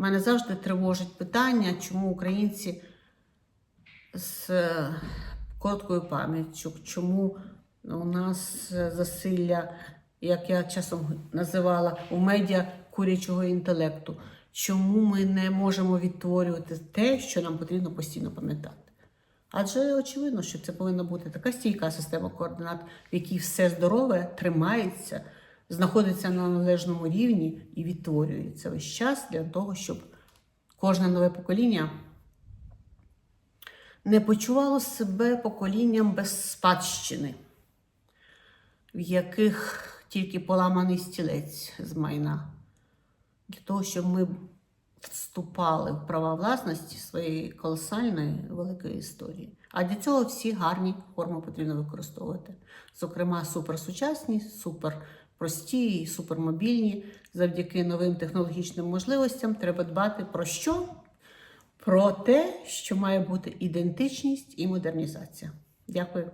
Мене завжди тривожить питання, чому українці з е, короткою пам'яттю, чому у нас засилля, як я часом називала, у медіа курячого інтелекту. Чому ми не можемо відтворювати те, що нам потрібно постійно пам'ятати? Адже очевидно, що це повинна бути така стійка система координат, в якій все здорове тримається, знаходиться на належному рівні і відтворюється весь час для того, щоб кожне нове покоління не почувало себе поколінням без спадщини, в яких тільки поламаний стілець з майна. Для того, щоб ми вступали в права власності своєї колосальної великої історії. А для цього всі гарні форми потрібно використовувати. Зокрема, суперсучасні, суперпрості і супермобільні. Завдяки новим технологічним можливостям треба дбати про що? Про те, що має бути ідентичність і модернізація. Дякую.